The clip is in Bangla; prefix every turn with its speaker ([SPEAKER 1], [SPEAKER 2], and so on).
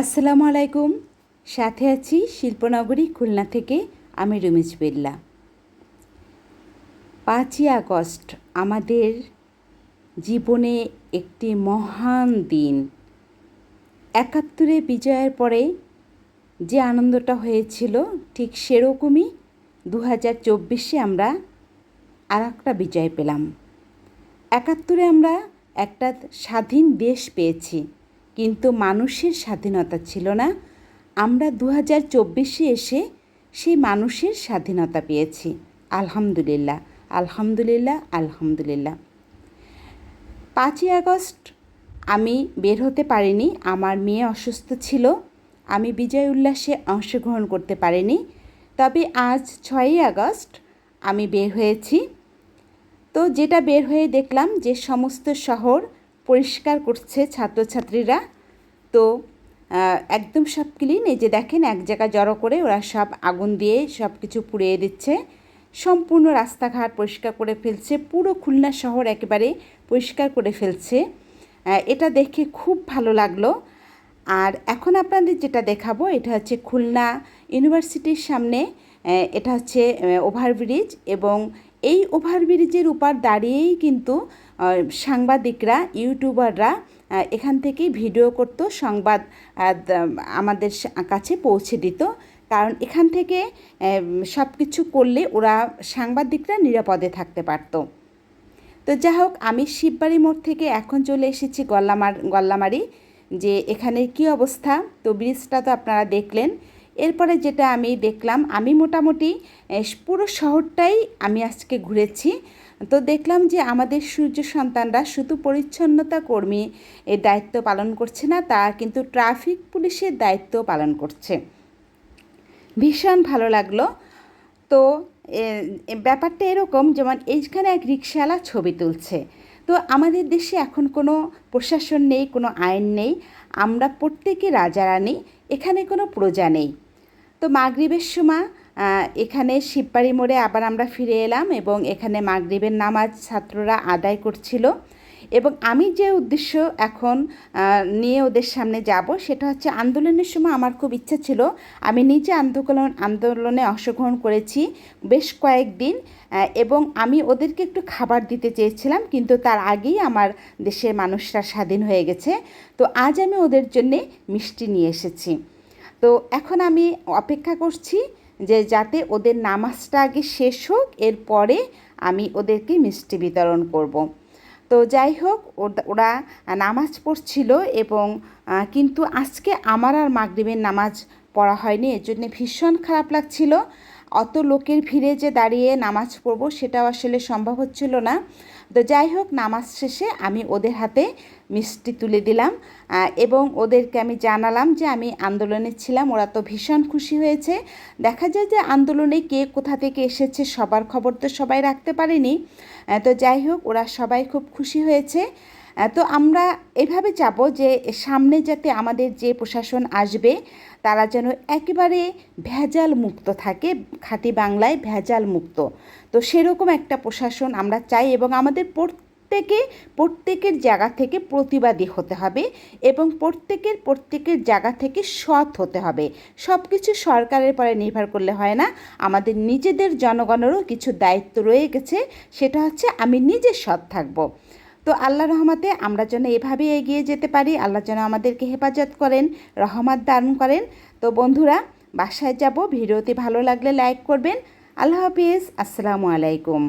[SPEAKER 1] আসসালামু আলাইকুম। সাথে আছি শিল্পনগরী খুলনা থেকে আমি রুমিজ বিল্লা পাঁচই আগস্ট আমাদের জীবনে একটি মহান দিন। একাত্তরে বিজয়ের পরে যে আনন্দটা হয়েছিল, ঠিক সেরকমই দু হাজার চব্বিশে আমরা আর একটা বিজয় পেলাম। একাত্তরে আমরা একটা স্বাধীন দেশ পেয়েছি। কিন্তু মানুষের স্বাধীনতা ছিল না। আমরা দু হাজার চব্বিশে এসে সেই মানুষের স্বাধীনতা পেয়েছি। আলহামদুলিল্লাহ আলহামদুলিল্লাহ আলহামদুলিল্লাহ। পাঁচই আগস্ট আমি বের হতে পারিনি, আমার মেয়ে অসুস্থ ছিল, আমি বিজয় উল্লাসে অংশগ্রহণ করতে পারিনি। তবে আজ ছয়ই আগস্ট আমি বের হয়েছি। তো যেটা বের হয়ে দেখলাম যে সমস্ত শহর পরিষ্কার করছে ছাত্রছাত্রীরা। তো একদম সব ক্লিন এই যে দেখেন এক জায়গায় জড়ো করে ওরা সব আগুন দিয়ে সব কিছু পুড়িয়ে দিচ্ছে। সম্পূর্ণ রাস্তাঘাট পরিষ্কার করে ফেলছে, পুরো খুলনা শহর একেবারে পরিষ্কার করে ফেলছে। এটা দেখে খুব ভালো লাগল। আর এখন আপনাদের যেটা দেখাবো, এটা হচ্ছে খুলনা ইউনিভার্সিটির সামনে এটা হচ্ছে ওভারব্রিজ এবং এই ওভারব্রিজের উপর দাঁড়িয়েই কিন্তু সাংবাদিকরা, ইউটিউবাররা এখান থেকেই ভিডিও করতো, সংবাদ আমাদের কাছে পৌঁছে দিত। কারণ এখান থেকে সব কিছু করলে ওরা সাংবাদিকরা নিরাপদে থাকতে পারত। তো যাই হোক, আমি শিববাড়ি মোড় থেকে এখন চলে এসেছি গল্লামার, গল্লামারি, যে এখানে কি অবস্থা? তো ব্রিজটা তো আপনারা দেখলেন। এরপরে যেটা আমি দেখলাম, আমি মোটামুটি পুরো শহরটাই আমি আজকে ঘুরেছি। তো দেখলাম যে আমাদের সূর্য সন্তানরা শুধু পরিচ্ছন্নতা কর্মী এর দায়িত্ব পালন করছে না তা কিন্তু ট্রাফিক পুলিশের দায়িত্ব পালন করছে। ভীষণ ভালো লাগল। তো ব্যাপারটা এরকম, যেমন এইখানে এক রিক্সাওয়ালা ছবি তুলছে। তো আমাদের দেশে এখন কোনো প্রশাসন নেই, কোনো আইন নেই। আমরা প্রত্যেকে রাজা রানী এখানে কোনো প্রজা নেই। তো মাগরীবের সময় এখানে শিববাড়ি মোড়ে আবার আমরা ফিরে এলাম এবং এখানে মাগরীবের নামাজ ছাত্ররা আদায় করছিল। এবং আমি যে উদ্দেশ্য এখন নিয়ে ওদের সামনে যাব সেটা হচ্ছে আন্দোলনের সময় আমার খুব ইচ্ছা ছিল। আমি নিজে আন্দোলন, আন্দোলনে অংশগ্রহণ করেছি বেশ কয়েকদিন এবং আমি ওদেরকে একটু খাবার দিতে চেয়েছিলাম, কিন্তু তার আগেই আমার দেশের মানুষরা স্বাধীন হয়ে গেছে। তো আজ আমি ওদের জন্যে মিষ্টি নিয়ে এসেছি। তো এখন আমি অপেক্ষা করছি যে যাতে ওদের নামাজটা আগে শেষ হোক, এরপরে আমি ওদেরকে মিষ্টি বিতরণ করব। তো যাই হোক ওরা নামাজ পড়ছিল এবং কিন্তু আজকে আমার আর মাগরিবের নামাজ পড়া হয়নি, এর জন্যে ভীষণ খারাপ লাগছিল অত লোকের ভিড়ে যে দাঁড়িয়ে নামাজ পড়ব সেটাও আসলে সম্ভব হচ্ছিল না। তো যাই হোক, নামাজ শেষে আমি ওদের হাতে মিষ্টি তুলে দিলাম এবং ওদেরকে আমি জানালাম যে আমি আন্দোলনে ছিলাম, ওরা তো ভীষণ খুশি হয়েছে। দেখা যায় যে আন্দোলনে কে কোথা থেকে এসেছে সবার খবর তো সবাই রাখতে পারেনি। তো যাই হোক, ওরা সবাই খুব খুশি হয়েছে। তো আমরা এভাবে চাবো যে সামনে যাতে আমাদের যে প্রশাসন আসবে, তারা যেন একেবারে ভেজাল মুক্ত থাকে, খাঁটি বাংলায় ভেজাল মুক্ত। তো সেরকম একটা প্রশাসন আমরা চাই এবং আমাদের প্রত্যেকে, প্রত্যেকের জায়গা থেকে প্রতিবাদী হতে হবে এবং প্রত্যেকের প্রত্যেকের জায়গা থেকে সৎ হতে হবে। সব কিছু সরকারের পরে নির্ভর করলে হয় না, আমাদের নিজেদের জনগণেরও কিছু দায়িত্ব রয়ে গেছে, সেটা হচ্ছে আমি নিজে সৎ থাকব। তো আল্লাহ রহমাতে আমরা যেন এভাবে এগিয়ে যেতে পারি, আল্লাহ যেন আমাদেরকে হেফাজত করেন, রহমত দান করেন। তো বন্ধুরা, বাসায় যাব, ভিডিওটি ভালো লাগলে লাইক করবেন। আল্লাহ হাফিজ, আসসালামু আলাইকুম।